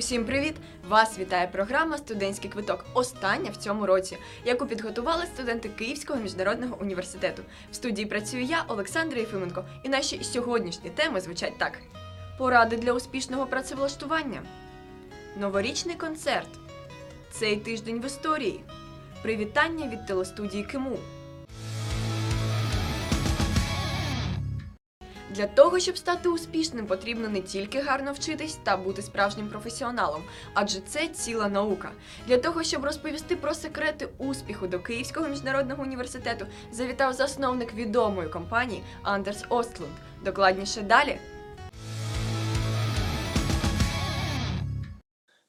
Усім привіт! Вас вітає програма Студентський квиток. Остання в цьому році, яку підготували студенти Київського міжнародного університету. В студії працюю я, Олександра Єфименко, і наші сьогоднішні теми звучать так: поради для успішного працевлаштування, новорічний концерт, цей тиждень в історії, привітання від телестудії Киму. Для того, щоб стати успішним, потрібно не тільки гарно вчитись та бути справжнім професіоналом, адже це ціла наука. Для того, щоб розповісти про секрети успіху до Київського міжнародного університету, завітав засновник відомої компанії Андерс Остлунд. Докладніше далі.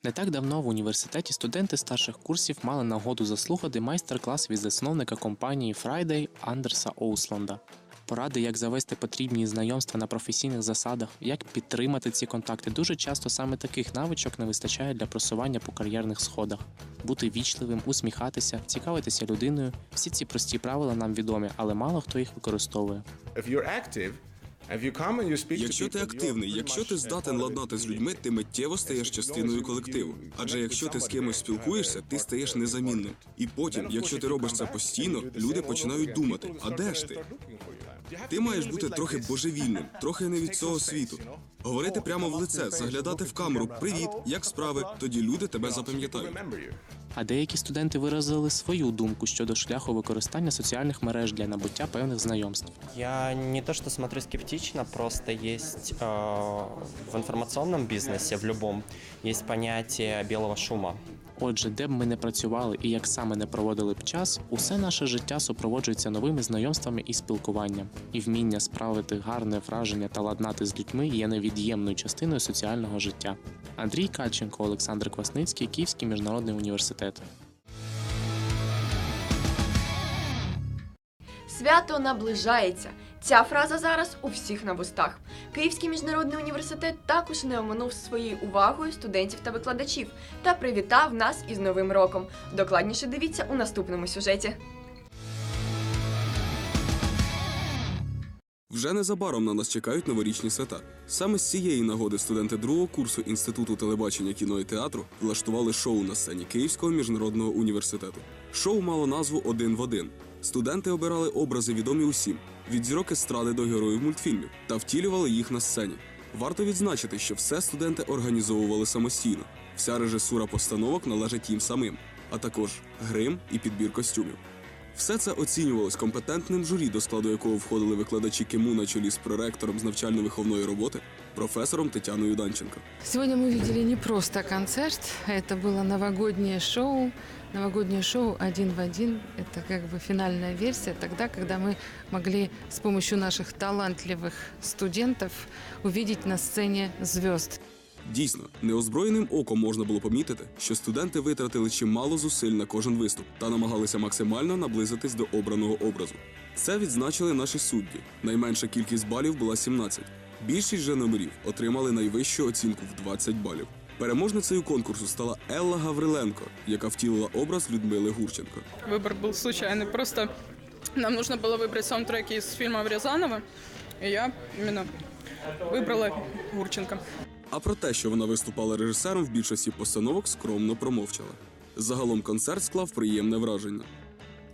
Не так давно в університеті студенти старших курсів мали нагоду заслухати майстер-клас від засновника компанії Friday Андерса Оусланда. Поради, як завести потрібні знайомства на професійних засадах, як підтримати ці контакти. Дуже часто саме таких навичок не вистачає для просування по кар'єрних сходах. Бути вічливим, усміхатися, цікавитися людиною. Всі ці прості правила нам відомі, але мало хто їх використовує. If you're active, Якщо ти активний, якщо ти здатен ладнати з людьми, ти миттєво стаєш частиною колективу. Адже якщо ти з кимось спілкуєшся, ти стаєш незамінним. І потім, якщо ти робиш це постійно, люди починають думати: а де ж ти? Ти маєш бути трохи божевільним, трохи не від цього світу. Говорити прямо в лице, заглядати в камеру Привіт, як справи? Тоді люди тебе запам'ятають. А деякі студенти виразили свою думку щодо шляху використання соціальних мереж для набуття певних знайомств. Я не то что смотрю скептично, просто есть э, в информационном бизнесе, в любом, есть понятие белого шума. Отже, де б ми не працювали і як саме не проводили б час, усе наше життя супроводжується новими знайомствами і спілкуванням. І вміння справити гарне враження та ладнати з людьми є невід'ємною частиною соціального життя. Андрій Кальченко, Олександр Квасницький, Київський міжнародний університет. Свято наближається. Ця фраза зараз у всіх на вустах. Київський міжнародний університет також не оминув своєю увагою студентів та викладачів та привітав нас із Новим роком. Докладніше дивіться у наступному сюжеті. Вже незабаром на нас чекають новорічні свята. Саме з цієї нагоди студенти другого курсу Інституту телебачення, кіно і театру влаштували шоу на сцені Київського міжнародного університету. Шоу мало назву Один в один. Студенти обирали образи відомі усім від зірок естради до героїв мультфільмів та втілювали їх на сцені. Варто відзначити, що все студенти організовували самостійно. Вся режисура постановок належить їм самим, а також грим і підбір костюмів. Все це оцінювалось компетентним журі, до складу якого входили викладачі КИМУ на чолі з проректором з навчально-виховної роботи, професором Тетяною Данченко. Сегодня мы видели не просто концерт, это было новогоднее шоу. Новогоднее шоу один в один. Это как бы финальная версия тогда, когда мы могли с помощью наших талантливых студентов увидеть на сцене звезд. Дійсно, неозброєним оком можна було помітити, що студенти витратили чимало зусиль на кожен виступ та намагалися максимально наблизитись до обраного образу. Це відзначили наші судді. Найменша кількість балів була 17. Більшість же номерів отримали найвищу оцінку в 20 балів. Переможницею конкурсу стала Елла Гавриленко, яка втілила образ Людмили Гурченко. Выбор был случайный. Просто нам нужно было выбрать саундтреки из фильмов Рязанова, и я именно выбрала Гурченко. А про те, що вона виступала режисером в більшості постановок, скромно промовчала. Загалом концерт склав приємне враження.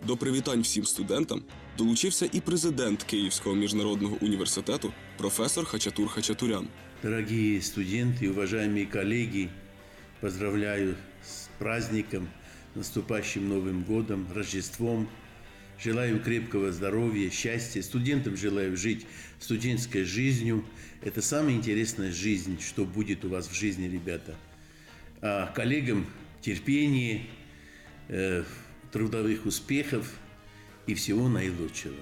До привітань всім студентам долучився і президент Київського міжнародного університету, професор Хачатур Хачатурян. Дорогие студенты, уважаемые коллеги, поздравляю с праздником, наступающим Новым годом, Рождеством. Желаю крепкого здоровья, счастья. Студентам желаю жить студенческой жизнью. Это самая интересная жизнь, что будет у вас в жизни, ребята. А коллегам терпения, э, трудовых успехов и всего наилучшего.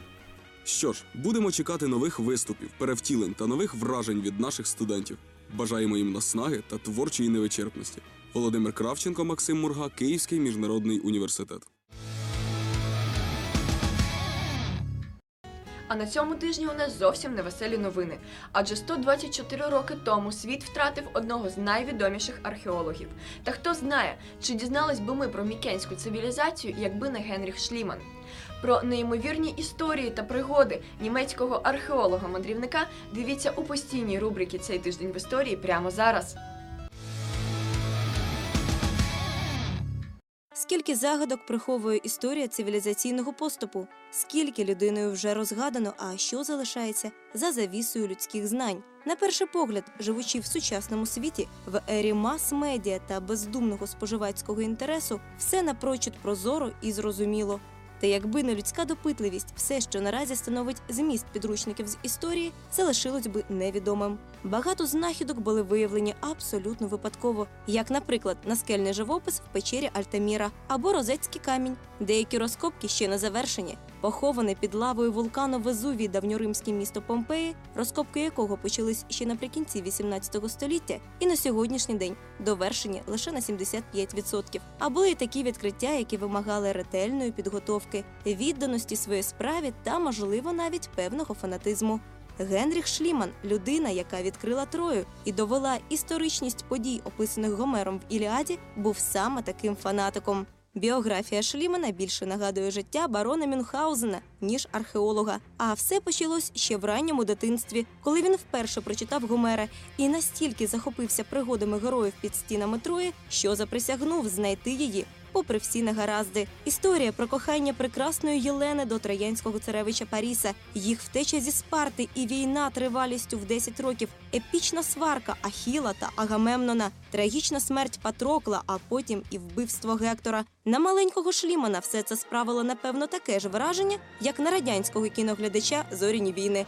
Що ж, будемо чекати нових виступів, перевтілень та нових вражень від наших студентів. Бажаємо їм наснаги та творчої невичерпності. Володимир Кравченко, Максим Мурга, Київський міжнародний університет. А на цьому тижні у нас зовсім невеселі новини. Адже 124 роки тому світ втратив одного з найвідоміших археологів. Та хто знає, чи дізнались би ми про мікенську цивілізацію, якби не Генріх Шліман. Про неймовірні історії та пригоди німецького археолога-мандрівника дивіться у постійній рубриці цей тиждень в історії прямо зараз. Скільки загадок приховує історія цивілізаційного поступу, скільки людиною вже розгадано, а що залишається за завісою людських знань. На перший погляд, живучи в сучасному світі, в ері мас-медіа та бездумного споживацького інтересу, все напрочуд прозоро і зрозуміло. Та якби не людська допитливість, все, що наразі становить зміст підручників з історії, залишилось би невідомим. Багато знахідок були виявлені абсолютно випадково, як, наприклад, наскельний живопис в печері Альтаміра або розецький камінь. Деякі розкопки ще не завершені. Поховане під лавою вулкану Везувій давньоримське місто Помпеї, розкопки якого почались ще наприкінці 18 століття, і на сьогоднішній день довершені лише на 75%. А були й такі відкриття, які вимагали ретельної підготовки, відданості своїй справі та, можливо, навіть певного фанатизму. Генріх Шліман людина, яка відкрила Трою і довела історичність подій, описаних Гомером в Іліаді, був саме таким фанатиком. Біографія Шлімана більше нагадує життя барона Мюнхгаузена, ніж археолога. А все почалось ще в ранньому дитинстві, коли він вперше прочитав Гомера і настільки захопився пригодами героїв під стінами Трої, що заприсягнув знайти її. Попри всі негаразди, історія про кохання прекрасної Єлени до троянського царевича Паріса, їх втеча зі Спарти і війна тривалістю в 10 років, епічна сварка Ахіла та Агамемнона, трагічна смерть Патрокла, а потім і вбивство Гектора. На маленького шлімана все це справило напевно таке ж враження, як на радянського кіноглядача зоріні війни.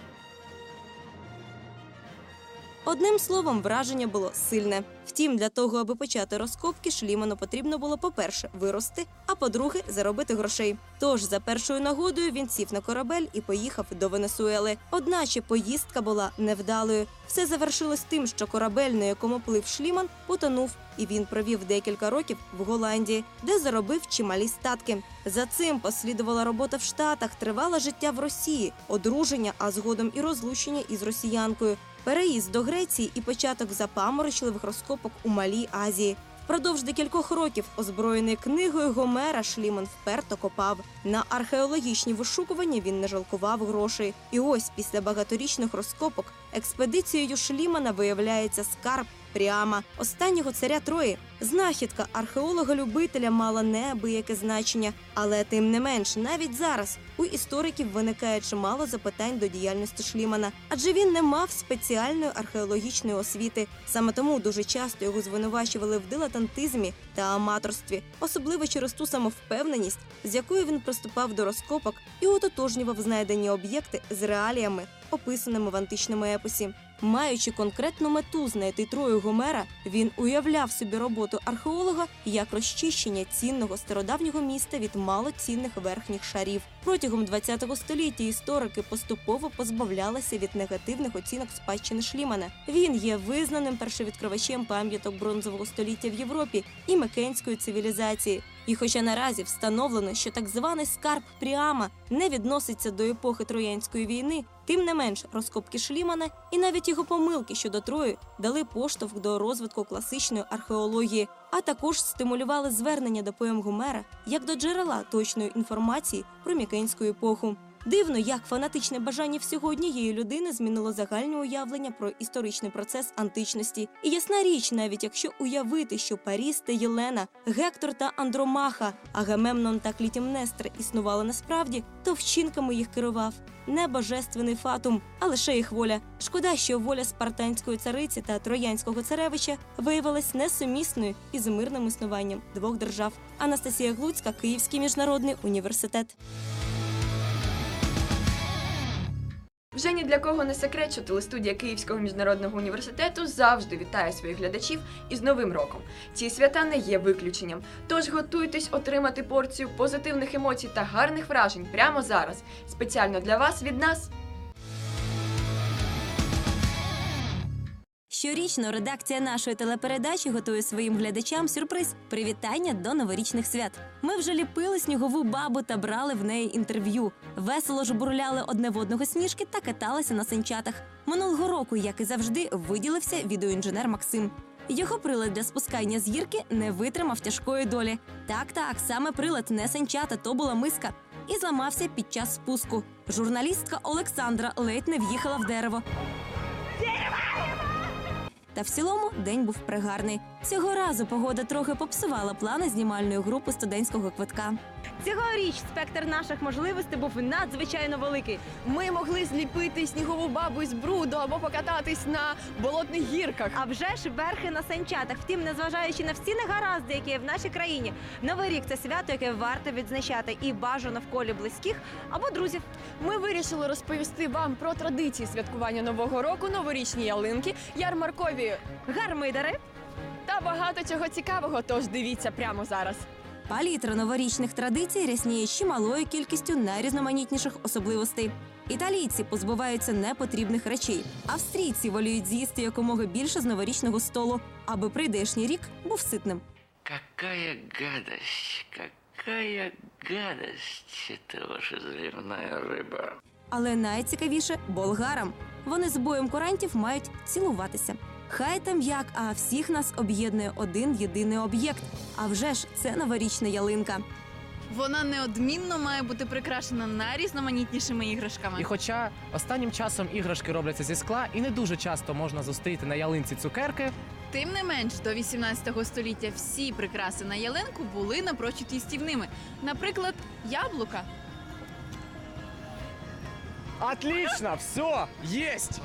Одним словом, враження було сильне. Втім, для того, аби почати розкопки, Шліману потрібно було, по-перше, вирости, а по-друге, заробити грошей. Тож за першою нагодою він сів на корабель і поїхав до Венесуели. Одначе поїздка була невдалою. Все завершилось тим, що корабель, на якому плив Шліман, потонув, і він провів декілька років в Голландії, де заробив чималі статки. За цим послідувала робота в Штатах, тривало життя в Росії, одруження, а згодом і розлучення із росіянкою. Переїзд до Греції і початок запаморочливих розкопок у Малій Азії. Впродовж декількох років, озброєний книгою Гомера, Шліман вперто копав. На археологічні вишукування він не жалкував грошей. І ось після багаторічних розкопок експедицією Шлімана виявляється скарб Пряма, останнього царя Трої. Знахідка археолога-любителя мала неабияке значення, але тим не менш, навіть зараз у істориків виникає чимало запитань до діяльності Шлімана, адже він не мав спеціальної археологічної освіти. Саме тому дуже часто його звинувачували в дилетантизмі та аматорстві, особливо через ту самовпевненість, з якою він приступав до розкопок і ототожнював знайдені об'єкти з реаліями, описаними в античному епосі. Маючи конкретну мету знайти трою Гомера, він уявляв собі роботу археолога як розчищення цінного стародавнього міста від малоцінних верхніх шарів. Протягом ХХ століття історики поступово позбавлялися від негативних оцінок спадщини Шлімана. Він є визнаним першовідкривачем пам'яток бронзового століття в Європі і мекенської цивілізації. І хоча наразі встановлено, що так званий скарб Пріама не відноситься до епохи Троянської війни, тим не менш розкопки Шлімана і навіть його помилки щодо Трої дали поштовх до розвитку класичної археології, а також стимулювали звернення до поем Гумера як до джерела точної інформації про мікенську епоху. Дивно, як фанатичне бажання всього однієї людини змінило загальне уявлення про історичний процес античності. І ясна річ, навіть якщо уявити, що Паріс та Єлена, Гектор та Андромаха, Агамемнон та Клітімнестра існували насправді, то вчинками їх керував не божественний фатум, а лише їх воля. Шкода, що воля спартанської цариці та троянського царевича виявилась несумісною із мирним існуванням двох держав. Анастасія Глуцька, Київський міжнародний університет. Вже ні для кого не секрет, що телестудія Київського міжнародного університету завжди вітає своїх глядачів із Новим роком. Ці свята не є виключенням. Тож готуйтесь отримати порцію позитивних емоцій та гарних вражень прямо зараз. Спеціально для вас від нас. Щорічно редакція нашої телепередачі готує своїм глядачам сюрприз привітання до новорічних свят. Ми вже ліпили снігову бабу та брали в неї інтерв'ю. Весело жбурляли одне в одного сніжки та каталися на санчатах. Минулого року, як і завжди, виділився відеоінженер Максим. Його прилад для спускання з гірки не витримав тяжкої долі. Так, так, саме прилад не санчата, то була миска. І зламався під час спуску. Журналістка Олександра ледь не в'їхала в дерево. Та в цілому день був пригарний. Цього разу погода трохи попсувала плани знімальної групи студентського квитка. Цьогоріч спектр наших можливостей був надзвичайно великий. Ми могли зліпити снігову бабу із бруду або покататись на болотних гірках. А вже ж верхи на санчатах. Втім, незважаючи на всі негаразди, які є в нашій країні, новий рік це свято, яке варто відзначати і бажано в колі близьких або друзів. Ми вирішили розповісти вам про традиції святкування нового року, новорічні ялинки, ярмаркові Гармидари та багато чого цікавого. Тож дивіться прямо зараз. Палітра новорічних традицій рясніє чималою кількістю найрізноманітніших особливостей. Італійці позбуваються непотрібних речей. Австрійці воліють з'їсти якомога більше з новорічного столу, аби прийдешній рік був ситним. Какая гадость, какая гадость это ваша заливная рыба. Але найцікавіше болгарам. Вони з боєм курантів мають цілуватися. Хай там як, а всіх нас об'єднує один єдиний об'єкт. А вже ж це новорічна ялинка. Вона неодмінно має бути прикрашена найрізноманітнішими іграшками. І хоча останнім часом іграшки робляться зі скла, і не дуже часто можна зустріти на ялинці цукерки, Тим не менш, до 18 століття всі прикраси на ялинку були напрочуд їстівними. Наприклад, яблука. Отлично, все, єсть!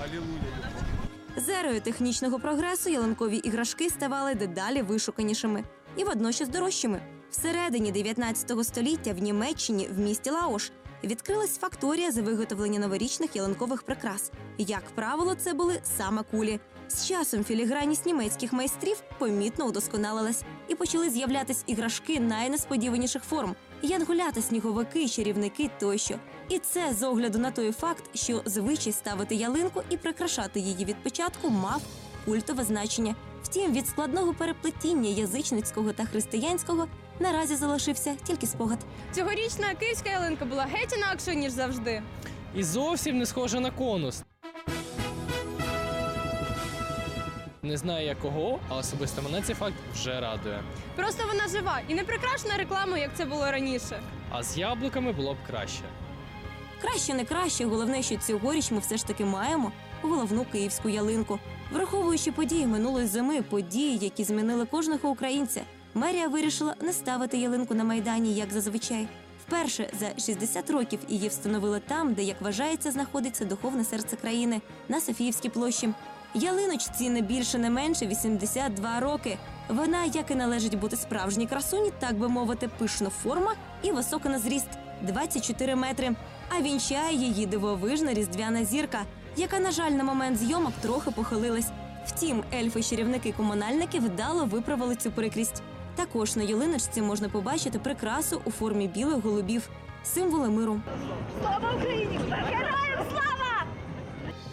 З ерою технічного прогресу ялинкові іграшки ставали дедалі вишуканішими і водночас дорожчими. Всередині 19 століття в Німеччині в місті Лаош відкрилась факторія за виготовлення новорічних ялинкових прикрас. Як правило, це були саме кулі. З часом філігранність німецьких майстрів помітно удосконалилась і почали з'являтись іграшки найнесподіваніших форм: янгулята, сніговики, чарівники тощо. І це з огляду на той факт, що звичай ставити ялинку і прикрашати її від початку мав культове значення. Втім, від складного переплетіння язичницького та християнського наразі залишився тільки спогад. Цьогорічна київська ялинка була геть інакшою, ніж завжди. І зовсім не схожа на конус. Не знаю якого, але особисто мене цей факт вже радує. Просто вона жива і не прикрашена рекламою, як це було раніше. А з яблуками було б краще. Краще не краще, головне, що цьогоріч ми все ж таки маємо головну київську ялинку. Враховуючи події минулої зими, події, які змінили кожного українця, мерія вирішила не ставити ялинку на майдані, як зазвичай. Вперше за 60 років її встановили там, де, як вважається, знаходиться духовне серце країни на Софіївській площі. Ялиночці не більше, не менше 82 роки. Вона, як і належить бути справжній красуні, так би мовити, пишна форма і висока на зріст 24 метри. А вінчає її дивовижна різдвяна зірка, яка, на жаль, на момент зйомок трохи похилилась. Втім, ельфи-чарівники-комунальники вдало виправили цю прикрість. Також на ялиночці можна побачити прикрасу у формі білих голубів, символи миру. Слава Україні! Героям слава!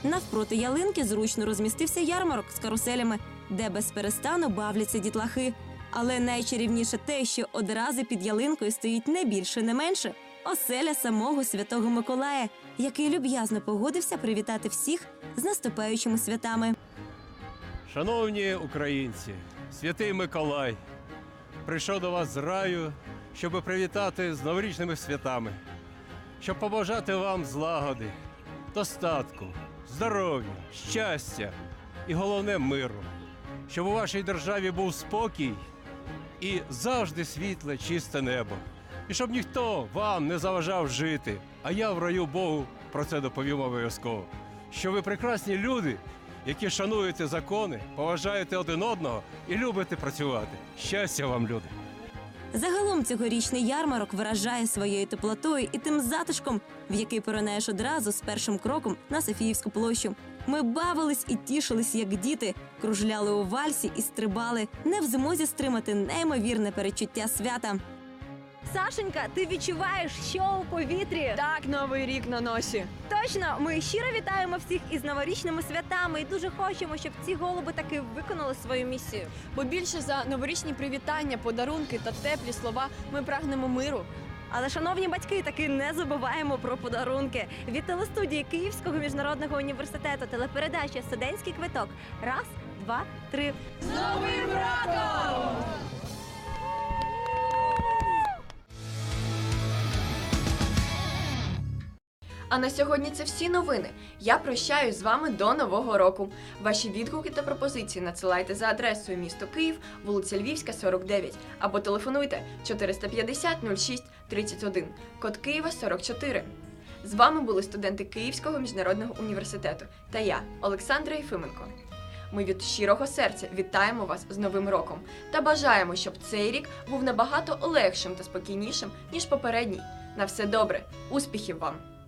Навпроти ялинки зручно розмістився ярмарок з каруселями, де без перестану бавляться дітлахи. Але найчарівніше те, що одразу під ялинкою стоїть не більше, не менше оселя самого святого Миколая, який люб'язно погодився привітати всіх з наступаючими святами. Шановні українці, святий Миколай прийшов до вас з раю, щоб привітати з новорічними святами, щоб побажати вам злагоди, достатку, здоров'я, щастя і головне миру, щоб у вашій державі був спокій і завжди світле, чисте небо. І щоб ніхто вам не заважав жити, а я в раю Богу про це доповім обов'язково. Що ви прекрасні люди, які шануєте закони, поважаєте один одного і любите працювати. Щастя вам, люди! Загалом цьогорічний ярмарок вражає своєю теплотою і тим затишком, в який поринаєш одразу з першим кроком на Софіївську площу. Ми бавились і тішились, як діти, кружляли у вальсі і стрибали, не в змозі стримати неймовірне перечуття свята. Сашенька, ти відчуваєш, що у повітрі? Так, новий рік на носі. Точно, ми щиро вітаємо всіх із новорічними святами і дуже хочемо, щоб ці голуби таки виконали свою місію. Бо більше за новорічні привітання, подарунки та теплі слова ми прагнемо миру. Але, шановні батьки, таки не забуваємо про подарунки. Від телестудії Київського міжнародного університету телепередача Студентський квиток. Раз, два, три. З новим роком! А на сьогодні це всі новини. Я прощаюсь з вами до нового року. Ваші відгуки та пропозиції надсилайте за адресою місто Київ, вулиця Львівська, 49, або телефонуйте 450 06 31, код Києва 44. З вами були студенти Київського міжнародного університету та я, Олександра Єфименко. Ми від щирого серця вітаємо вас з Новим роком та бажаємо, щоб цей рік був набагато легшим та спокійнішим, ніж попередній. На все добре, успіхів вам!